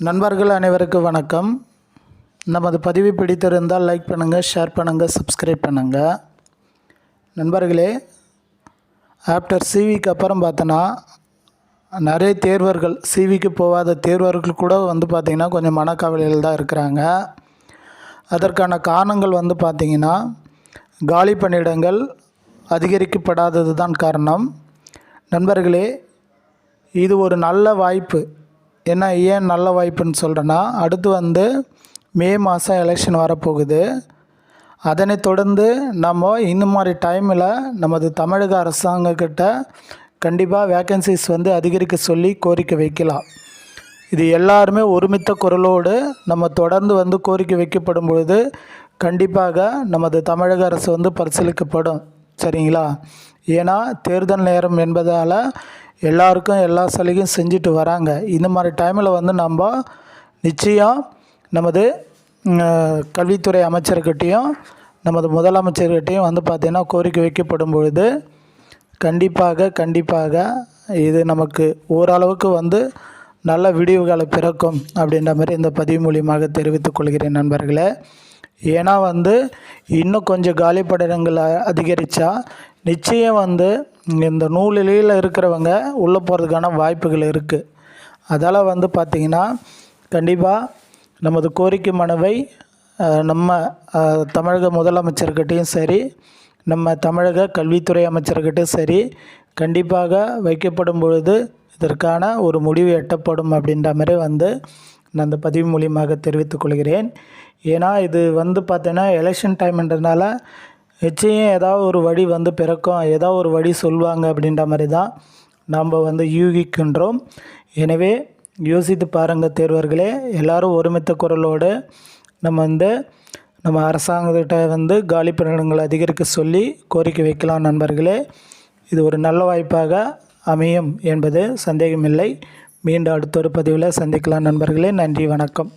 நண்பர்கள் அனைவருக்கும் வணக்கம். நமது பதிவு பிடித்திருந்தால் லைக் பண்ணுங்கள் ஷேர் பண்ணுங்கள் சப்ஸ்கிரைப் பண்ணுங்கள் நண்பர்களே ஆஃப்டர் சிவிக்கு அப்புறம் பார்த்தோன்னா நிறைய தேர்வர்கள் சிவிக்கு போகாத தேர்வர்கள் கூட வந்து பார்த்திங்கன்னா கொஞ்சம் மனக்கவலையில் தான் இருக்கிறாங்க. அதற்கான காரணங்கள் வந்து பார்த்திங்கன்னா காலி பணியிடங்கள் அதிகரிக்கப்படாதது தான் காரணம். நண்பர்களே இது ஒரு நல்ல வாய்ப்பு. ஏன்னா ஏன் நல்ல வாய்ப்புன்னு சொல்கிறேன்னா அடுத்து வந்து மே மாதம் எலெக்ஷன் வரப்போகுது. அதனை தொடர்ந்து நம்ம இந்த மாதிரி டைமில் நமது தமிழக அரசாங்கக்கிட்ட கண்டிப்பாக வேக்கன்சிஸ் வந்து அதிகரிக்க சொல்லி கோரிக்கை வைக்கலாம். இது எல்லாருமே ஒருமித்த குரலோடு நம்ம தொடர்ந்து வந்து கோரிக்கை வைக்கப்படும் பொழுது கண்டிப்பாக நமது தமிழக அரசு வந்து பரிசீலிக்கப்படும். சரிங்களா? ஏன்னா தேர்தல் நேரம் என்பதால் எல்லாருக்கும் எல்லா சலுகையும் செஞ்சுட்டு வராங்க. இந்த மாதிரி டைமில் வந்து நம்ம நிச்சயம் நமது கல்வித்துறை அமைச்சர்கிட்டையும் நமது முதலமைச்சர்கிட்டையும் வந்து பார்த்திங்கன்னா கோரிக்கை வைக்கப்படும் பொழுது கண்டிப்பாக கண்டிப்பாக இது நமக்கு ஓரளவுக்கு வந்து நல்ல விடிவுகளை பிறக்கும் அப்படின்ற மாதிரி இந்த பதிவு மூலியமாக தெரிவித்துக் கொள்கிறேன் நண்பர்களே. ஏன்னா வந்து இன்னும் கொஞ்சம் காலி படங்கள் அதிகரித்தா நிச்சயம் வந்து இந்த நூலிலையில் இருக்கிறவங்க உள்ளே போகிறதுக்கான வாய்ப்புகள் இருக்குது அதால் வந்து பார்த்திங்கன்னா கண்டிப்பாக நமது கோரிக்கை மனுவை நம்ம தமிழக முதலமைச்சர்கிட்டையும் சரி நம்ம தமிழக கல்வித்துறை அமைச்சர்கிட்டையும் சரி கண்டிப்பாக வைக்கப்படும் பொழுது இதற்கான ஒரு முடிவு எட்டப்படும் அப்படின்ற மாதிரி வந்து நான் அந்த பதிவு மூலியமாக தெரிவித்துக் கொள்கிறேன். ஏன்னா இது வந்து பார்த்தீங்கன்னா எலெக்ஷன் டைம்ன்றதுனால நிச்சயம் ஏதாவது ஒரு வழி வந்து பிறக்கும். ஏதாவது ஒரு வழி சொல்லுவாங்க அப்படின்ற மாதிரி தான் நாம் வந்து யூகிக்கின்றோம். எனவே யோசித்து பாருங்கள் தேர்வர்களே. எல்லாரும் ஒருமித்த குரலோடு நம்ம வந்து நம்ம அரசாங்கத்திட்ட வந்து காலி பணியிடங்களை அதிகரிக்க சொல்லி கோரிக்கை வைக்கலாம் நண்பர்களே. இது ஒரு நல்ல வாய்ப்பாக அமையும் என்பது சந்தேகமில்லை. மீண்டும் அடுத்த ஒரு பதிவில் சந்திக்கலாம் நண்பர்களே. நன்றி வணக்கம்.